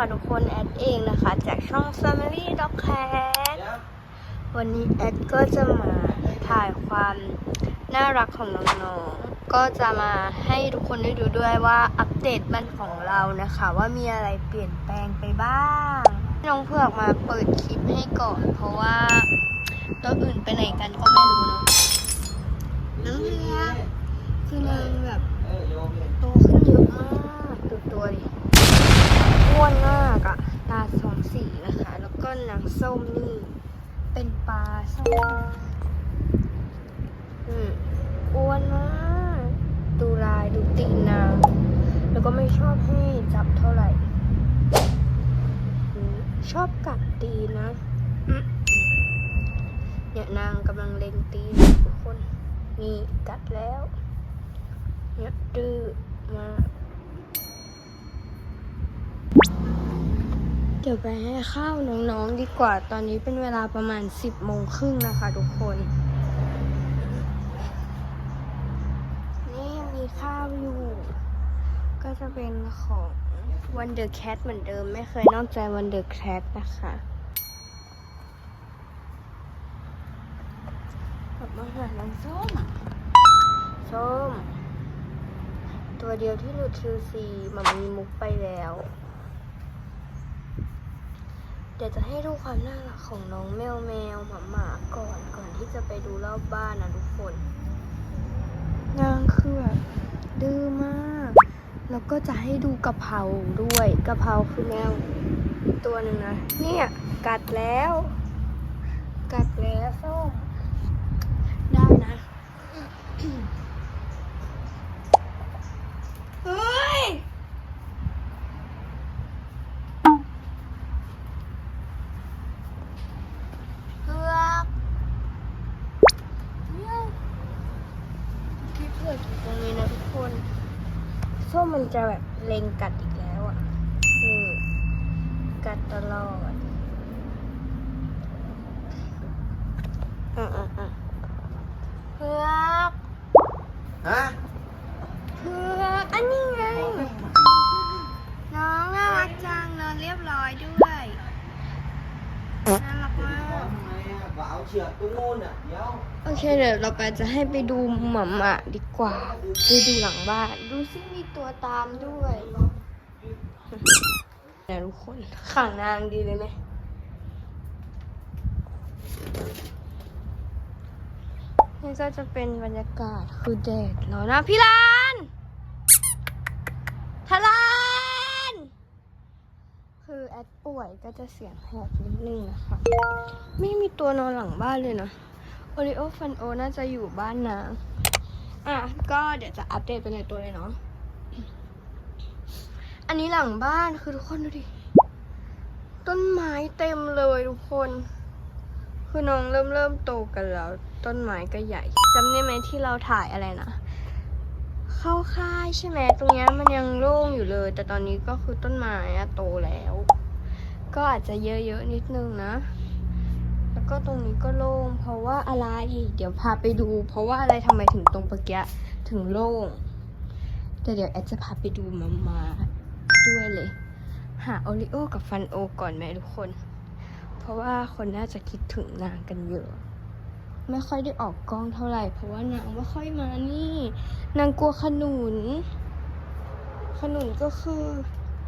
ค่ะทุกคนแอดเองนะคะ จากช่อง Family Dog Cat วันนี้แอดก็จะมาถ่ายความน่ารักของน้องๆ ก็จะมาให้ทุกคนได้ดูด้วยว่าอัปเดตบ้านของเรานะคะ ว่ามีอะไรเปลี่ยนแปลงไปบ้างน้องเผือกมาเปิดคลิปให้ก่อน เพราะว่าตัวอื่นไปไหนกันก็ไม่รู้เนอะน้องเผือกคือนางแบบโตขึ้นเยอะมากดูตัวดิอ้วนมากอะตาสองสีนะคะ แล้วก็หนังส้มนี่ เป็นปลาส้มอืมอ้วนมากดูลายดูตีนนางแล้วก็ไม่ชอบให้จับเท่าไหร่ ชอบกัดตีนนะเนี่ยนางกำลังเล็งตีนทุกคน นี่กัดแล้ว เนี่ยดื้อมาก ดี๋ยวไปให้ข้าวน้องๆดีกว่า ตอนนี้เป็นเวลาประมาณ 10โมงครึ่งนะคะทุกคน นี่ยังมีข้าวอยู่ ก็จะเป็นของ Wonder Cat เหมือนเดิม ไม่เคยนอกใจ Wonder Cat นะคะกลับมาหาน้องส้มส้ม ตัวเดียวที่หลุด QC มันมีมุกไปแล้ว เดี๋ยวจะให้ดูความน่ารักของน้องแมวแมวหมาหมาก่อนก่อนที่จะไปดูรอบบ้านนะทุกคนนางคือแบบดื้อมาก แล้วก็จะให้ดูกะเพราด้วยกะเพราคือแมวตัวหนึ่งนะเนี่ยกัดแล้ว กัดแล้วส้มได้นะ เฮ้ย เผือกเมียวพี่เผือกอยู่ตรงนี้นะทุกคนส้ มมันจะแบบเล็งกัดอีกแล้วอะนี่กัดตลอดอะอะอะเผือกฮะเผือกอันนี้ไง น้องน่ารักจังนอนเรียบร้อยด้วยน่ารักมาก ทำไมอะก็เอาเชือกตรงนู้นอะเดี๋ยวโอเคเดี๋ยวเราไปจะให้ไปดูหมาหมาดีกว่าไปดูหลังบ้าน ดูซิมีตัวตามด้วยเนี่ยทุกคนขังนางดีเลยไหมนี่ก็จะเป็นบรรยากาศคือแดดร้อนนะพี่ลานทลาน คือ แอดป่วยก็จะเสียงแหบนิดนึงนะคะ ไม่มีตัวนอนหลังบ้านเลยนะโอริโอฟันโอน่าจะอยู่บ้านนางอะก็เดี๋ยวจะอัปเดตไปในตัวเลยเนาะอันนี้หลังบ้านคือทุกคนดูดิ ต้นไม้เต็มเลยทุกคน คือน้องเริ่มเริ่มโตกันแล้ว ต้นไม้ก็ใหญ่จำได้ไหมที่เราถ่ายอะไรนะเข้าค่ายใช่ไหมตรงนี้มันยังโล่งอยู่เลย แต่ตอนนี้ก็คือต้นไม้โตแล้ว ก็อาจจะเยอะๆนิดนึงนะ แล้วก็ตรงนี้ก็โล่งเพราะว่าอะไรเดี๋ยวพาไปดู เพราะว่าอะไรทำไมถึงตรงปะเกียถึงโล่งแต่เดี๋ยวแอดจะพาไปดูมามาด้วยเลย หาโอริโอกับฟันโอก่อนไหมทุกคน เพราะว่าคนน่าจะคิดถึงนางกันเยอะ ไม่ค่อยได้ออกกล้องเท่าไหร่ เพราะว่านางไม่ค่อยมานี่ นางกลัวขนุน ขนุนก็คือ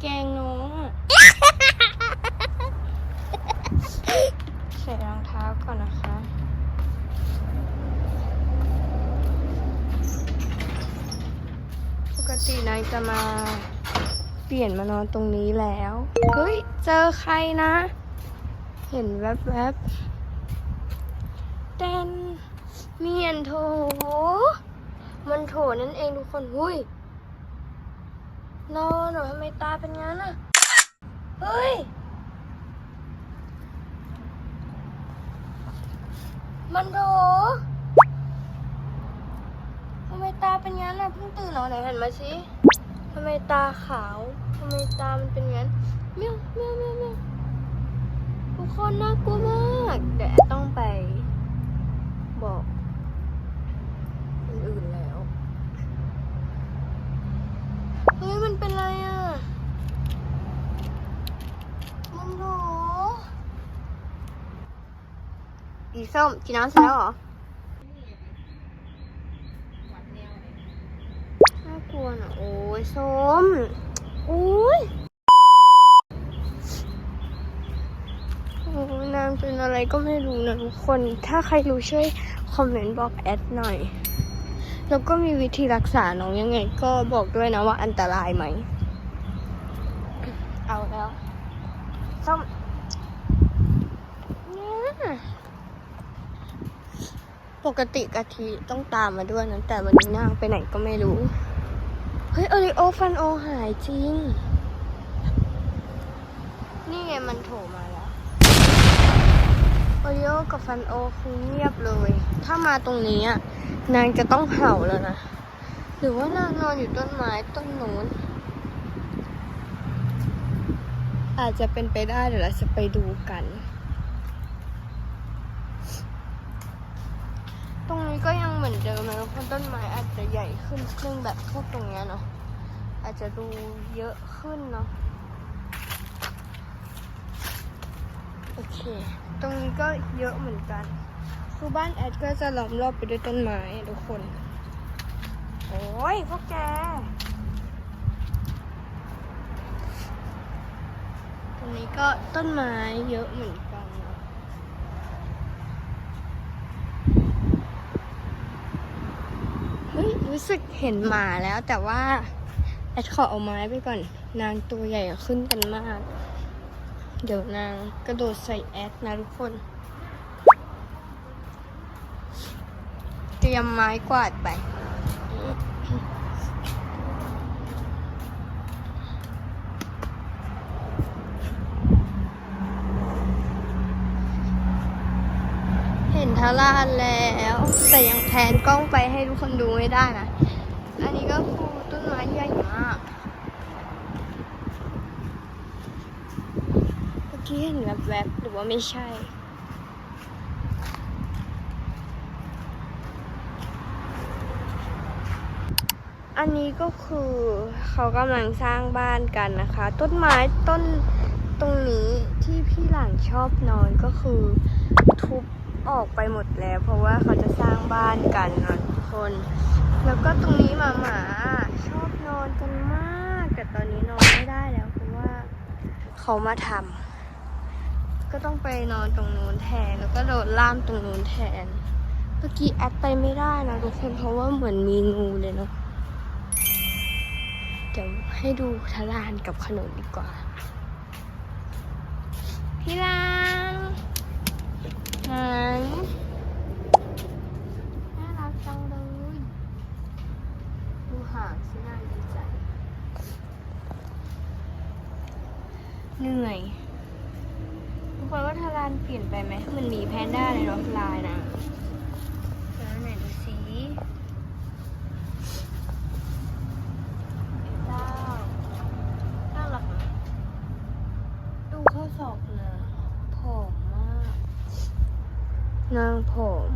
แกงน้องอะ ใส่รองเท้าก่อนนะคะปกตินายจะมาเปลี่ยนมานอนตรงนี้แล้ว เฮ้ย เจอใครนะ เห็นแวบๆเต้นเมียนโถ มันโถนั่นเองทุกคนหุ้ยนอนหรอทำไมตาเป็นงั้นอะ เฮ้ย มันโถทำไมตาเป็นงั้นอะเพิ่งตื่นเหรอไหนหันมาสิทำไมตาขาวทำไมตามันเป็นงั้นเมียวเมียวเมียวเมียวทุกคนน่ากลัวมากเดี๋ยวต้องไป บอกคนอื่นแล้ว เฮ้ย มันเป็นไรอะ ส้มกินน้ำเสร็จแล้วเหรอน่ากลัวนะโอ้ยส้มอ้ยโอ้ยนางเป็นอะไรก็ไม่รู้นะทุกคน ถ้าใครรู้ช่วยคอมเมนต์บอกแอดหน่อย แล้วก็มีวิธีรักษาน้องยังไง ก็บอกด้วยนะว่าอันตรายไหม เอาแล้วส้มเนี่ย ปกติกะทิต้องตามมาด้วยนะแต่วันนี้นางไปไหนก็ไม่รู้ เฮ้ยโอริโอฟันโอหายจริง นี่ไงมันโผล่มาแล้วโอริโอกับฟันโอคือเงียบเลย ถ้ามาตรงนี้นางจะต้องเห่าแล้วนะ หรือว่านางนอนอยู่ต้นไม้ต้นนู้น อาจจะเป็นไปได้เดี๋ยวเราจะไปดูกัน ตรงนี้ก็ยังเห มือนเดิมนะเพราะต้นไม้อาจจะใหญ่ขึ้นซึ่งแบบพวกตรงเนี้ยเนาะอาจจะดูเยอะขึ้นเนาะโอเค ตรงนี้ก็เยอะเหมือนกัน คือบ้านแอดก็จะล้อมรอบไปด้วยต้นไม้ทุกคน โอ้ยพวกแก ตรงนี้ก็ต้นไม้เยอะเหมือนกันเนาะเฮ้ย รู้สึกเห็นหมาแล้วแต่ว่าแอดขอเอาไม้ไปก่อน นางตัวใหญ่ขึ้นกันมาก เดี๋ยวนางกระโดดใส่แอดนะทุกคน เตรียมไม้กวาดไป เห็นทาราดแล้ว แต่ยังแทนกล้องไปให้ทุกคนดูไม่ได้นะ อันนี้ก็คือต้นไม้ใหญ่มากเมื่อกี้เห็นแวบๆหรือว่าไม่ใช่อันนี้ก็คือเขากำลังสร้างบ้านกันนะคะ ต้นไม้ต้นตรงนี้ที่พี่หลังชอบนอนก็คือทุบ ออกไปหมดแล้ว เพราะว่าเขาจะสร้างบ้านกันนะทุกคน แล้วก็ตรงนี้หมาหมาชอบนอนกันมาก แต่ตอนนี้นอนไม่ได้แล้ว เพราะว่าเขามาทำก็ต้องไปนอนตรงนู้นแทน แล้วก็โดดล่ามตรงนู้นแทน เมื่อกี้แอดไปไม่ได้นะทุกคน เพราะว่าเหมือนมีงูเลยเนาะเดี๋ยวให้ดูทารานกับขนมดีกว่าพี่ลา หางน่ารักจังเลย ดูหางสิน่าดีใจ เหนื่อย ทุกคนว่าทารานเปลี่ยนไปไหมมันมีแพนด้าในรถลายนะแล้วไหนดูสิ เจ้าน่ารักนะดูข้อศอกนะผอมมาก นาง ผม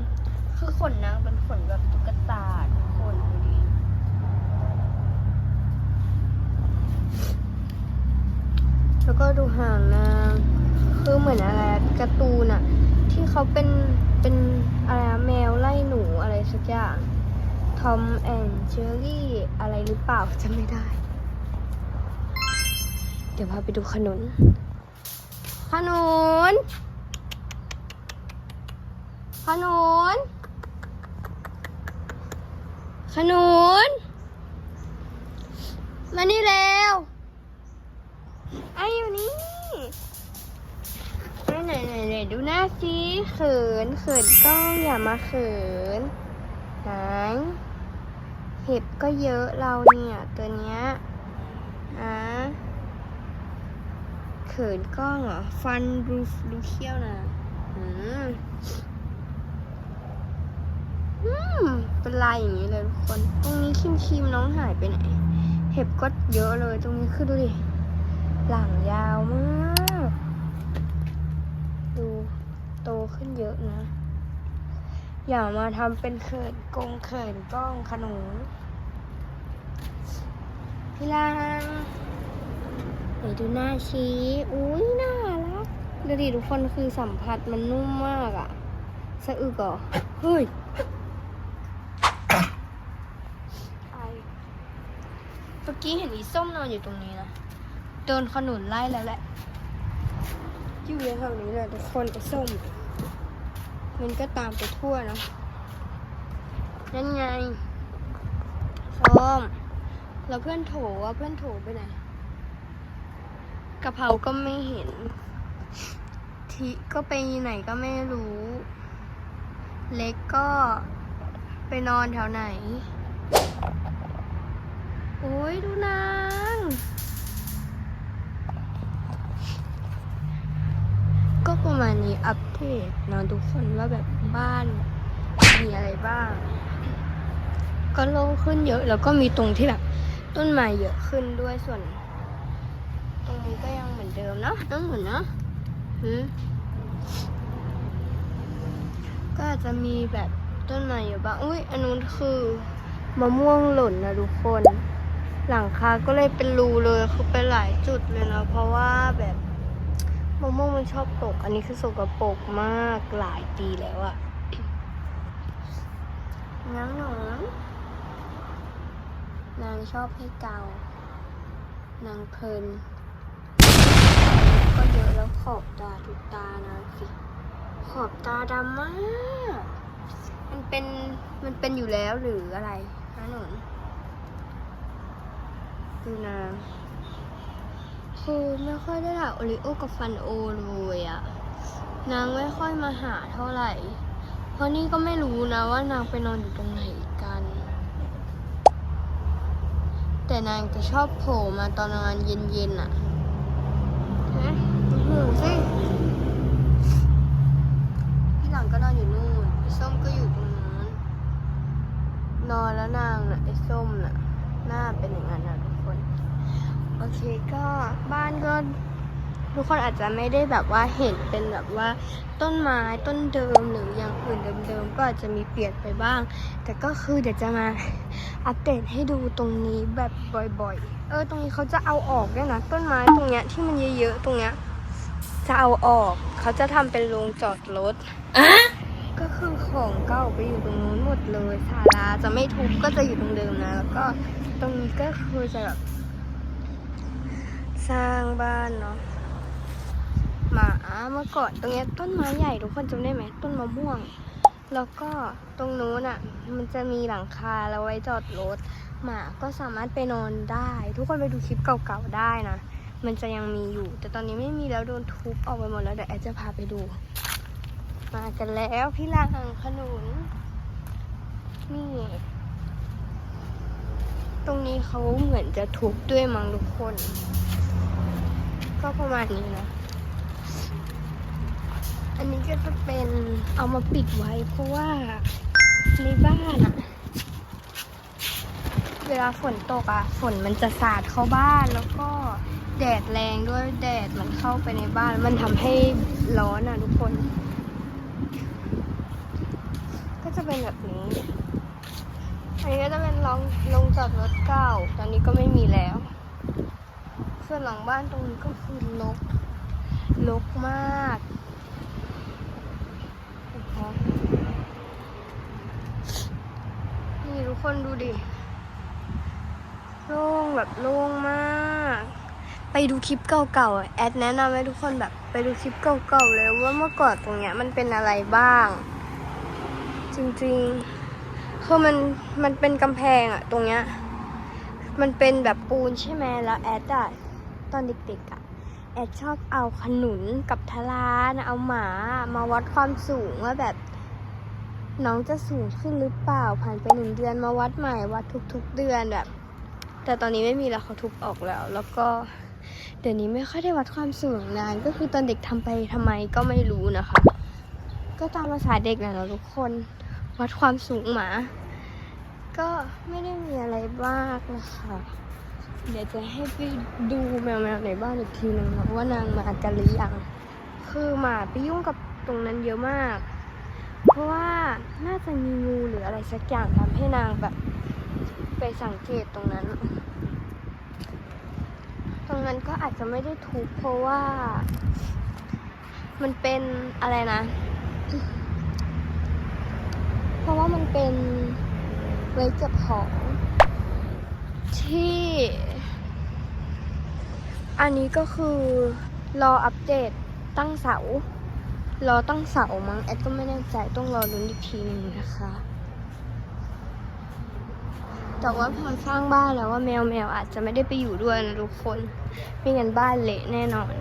คือขนนางเป็นขนแบบตุ๊กตาทุกคนดูดิแล้วก็ดูห่างนางคือเหมือนอะไรการ์ตูนอะที่เขาเป็นเป็นอะไรแมวไล่หนูอะไรสักอย่างทอมแอนเจอรี่อะไรหรือเปล่าจำไม่ได้ เดี๋ยวพาไปดูขนุน ขนุน ขนุน ขนุน มานี่แล้วไอ้อยู่นี่ไหนไหนไหนไหนดูหน้าสิเขินเขินกล้องอย่ามาเขินไหนเห็บก็เยอะเราเนี่ยตัวเนี้ยอะเขินกล้องเหรอ ฟันรูรูเขี้ยวนะอืม อืมเป็นลายอย่างนี้เลยทุกคน ตรงนี้คิมคิมน้องหายไปไหน เห็บก็เยอะเลย ตรงนี้คือดูดิ หลังยาวมาก ดูโตขึ้นเยอะนะ อย่ามาทำเป็นเขินกงเขินกล้องขนมพี่ลางเดี๋ยวดูหน้าชี้อุ้ยน่ารักดูดิทุกคนคือสัมผัสมันนุ่มมากอะสะอึกเหรอ เฮ้ยไอเมื่อ กี้เห็นอีส้มนอนอยู่ตรงนี้นะ โดนขนุนไล่แล้วแหละ อยู่แถวนี้แหละทุกคนไอ้ส้ม มันก็ตามไปทั่วเนอะนั่นไงส้มแล้วเพื่อนโถว่าเพื่อนโถไปไหนกะเพราก็ไม่เห็น ทิก็ไปไหนก็ไม่รู้ เล็กก็ไปนอนแถวไหน โอ้ยดูนาง ก็ประมาณนี้อัปเดตนะทุกคนว่าแบบบ้าน มีอะไรบ้าง ก็โล่งขึ้นเยอะ แล้วก็มีตรงที่แบบต้นไม้เยอะขึ้นด้วยส่วน ตรงนี้ก็ยังเหมือนเดิมเนอะต้องเหมือนเนอะหืมก็อาจจะมีแบบต้นไม้อยู่บ้าง อุ้ยอันนู้นคือมะม่วงหล่นนะทุกคน หลังคาก็เลยเป็นรูเลยคือเป็นหลายจุดเลยนะเพราะว่าแบบมะม่วงมันชอบตก อันนี้คือสกปรกมากหลายปีแล้วอะน้ำหนอนนางชอบให้เกานางเพลิน ก็เยอะแล้วขอบตาทุกตานางสิขอบตาดำมาก มันเป็นมันเป็นอยู่แล้วหรืออะไรฮะหนุน ดูนางคือไม่ค่อยได้ถ่ายโอริโอกับฟันโอเลยอะนางไม่ค่อยมาหาเท่าไหร่ เพราะนี่ก็ไม่รู้นะว่านางไปนอนอยู่ตรงไหนกัน แต่นางจะชอบโผล่มาตอนประมาณเย็นๆอะฮะอื้อหือสิพี่หลังก็นอนอยู่นู่นไอ้ส้มก็อยู่ตรงนู้น นอนแล้วนางน่ะไอ้ส้มน่ะ หน้าเป็นอย่างนั้นนะทุก คน โอเคก็บ้านก็ทุกคนอาจจะไม่ได้แบบว่าเห็นเป็นแบบว่าต้นไม้ต้นเดิมหรืออย่างอื่นเดิมๆก็อาจจะมีเปลี่ยนไปบ้าง แต่ก็คือเดี๋ยวจะมาอัปเดตให้ดูตรงนี้แบบบ่อย ๆ เออ ตรงนี้เขาจะเอาออกด้วยนะต้นไม้ตรงเนี้ยที่มันเยอะๆตรงเนี้ยจะเอาออก เขาจะทำเป็นโรงจอดรถ ก็คือของเก่าไปอยู่ตรงนู้นหมดเลยศาลาจะไม่ทุบก็จะอยู่ตรงเดิมนะ แล้วก็ตรงนี้ก็คือจะแบบสร้างบ้านเนาะหมาเมื่อก่อนตรงนี้ต้นไม้ใหญ่ทุกคนจำได้ไหมต้นมะม่วง แล้วก็ตรงนู้นอะ มันจะมีหลังคาแล้วไว้จอดรถหมาก็สามารถไปนอนได้ ทุกคนไปดูคลิปเก่าๆได้นะ มันจะยังมีอยู่ แต่ตอนนี้ไม่มีแล้วโดนทุบออกไปหมดแล้วเดี๋ยวแอดจะพาไปดู มากันแล้วพี่ลางขนุน นี่ ตรงนี้เขาเหมือนจะทุบด้วยมั้งทุกคน ก็ประมาณนี้นะ อันนี้ก็จะเป็นเอามาปิดไว้เพราะว่าในบ้านอะเวลาฝนตกอะฝนมันจะสาดเข้าบ้านแล้วก็แดดแรงด้วยแดดมันเข้าไปในบ้าน มันทำให้ร้อนอะทุกคน ก็จะเป็นแบบนี้ อันนี้ก็จะเป็นลองลงจอดรถเก่าตอนนี้ก็ไม่มีแล้ว ส่วนหลังบ้านตรงนี้ก็คือลกลกมากนี่ทุกคนดูดิ โล่งแบบโล่งมาก ไปดูคลิปเก่าๆ แอดแนะนำให้ทุกคนแบบ ไปดูคลิปเก่าๆเลยว่าเมื่อก่อนตรงเนี้ยมันเป็นอะไรบ้าง จริงๆคือมันมันเป็นกำแพงอะตรงเนี้ยมันเป็นแบบปูนใช่ไหมแล้วแอดอะตอนเด็กๆอะแอดชอบเอาขนุนกับทลานะเอาหมามาวัดความสูงว่าแบบ น้องจะสูงขึ้นหรือเปล่าผ่านไปหนึ่งเดือนมาวัดใหม่วัดทุกๆเดือนแบบ แต่ตอนนี้ไม่มีแล้วเขาทุบออกแล้ว แล้วก็ เดี๋ยวนี้ไม่ค่อยได้วัดความสูงนาน ก็คือตอนเด็กทำไปทำไมก็ไม่รู้นะคะ ก็ตามภาษาเด็กแหละเนาทุกคนวัดความสูงหมา ก็ไม่ได้มีอะไรมากนะคะเดี๋ยวจะให้ไปดูแมวๆในบ้านอีกทีหนึงนะว่านางมากันหรือยังคือหมาไปยุ่งกับตรงนั้นเยอะมาก เพราะว่าน่าจะมีงูหรืออะไรสักอย่างทำให้นางแบบ ไปสังเกตตรงนั้น รงนั้นก็อาจจะไม่ได้ทุบเพราะว่า มันเป็นอะไรนะ เพราะว่ามันเป็นไว้เก็บของที่ อันนี้ก็คือรออัปเดตตั้งเสา รอตั้งเสามั้งแอดก็ไม่แน่ใจต้องรอลุ้นอีกทีหนึงนะคะ แต่ว่าพอสร้างบ้านแล้วว่าแมวแมวอาจจะไม่ได้ไปอยู่ด้วยนะทุกคนไม่งั้นบ้านเละแน่นอน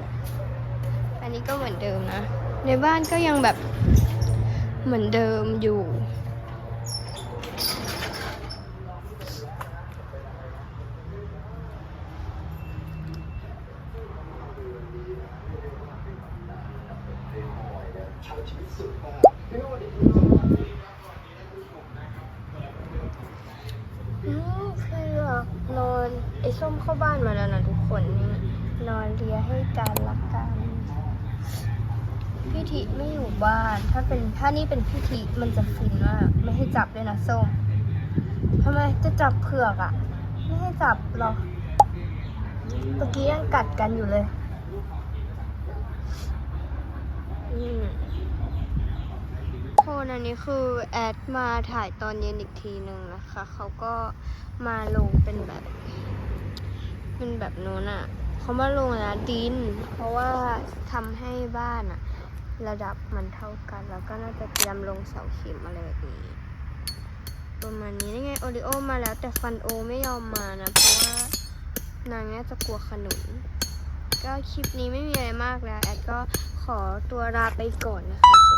อันนี้ก็เหมือนเดิมนะ ในบ้านก็ยังแบบเหมือนเดิมอยู่อืมเพื่อกนอนไอ้ ส้มเข้าบ้านมาแล้วนะทุกคนนี่นอนเลียให้กันละกันพี่ทิไม่อยู่บ้าน ถ้าเป็นถ้านี่เป็นพี่ทิมันจะฟินมากไม่ให้จับเลยนะส้มทำไมจะจับเผือกอะ่ะ ไม่ให้จับหรอกเมื่อกี้ยังกัดกันอยู่เลยอืมคนอันนี้คือแอดมาถ่ายตอนเย็นอีกทีหนึ่งนะคะ เขาก็มาลงเป็นแบบ เป็นแบบโน้นอะ่ะเขามาลงนะดิน เพราะว่าทำให้บ้านอะระดับมันเท่ากัน แล้วก็น่าจะเตรียมลงเสาเข็มอะไรแบบนี้ประมาณนี้นี่ไงโอริโอมาแล้วแต่ฟันโอไม่ยอมมานะ เพราะว่านางน่าจะกลัวขนุน ก็คลิปนี้ไม่มีอะไรมากแล้ว แอดก็ขอตัวลาไปก่อนนะคะ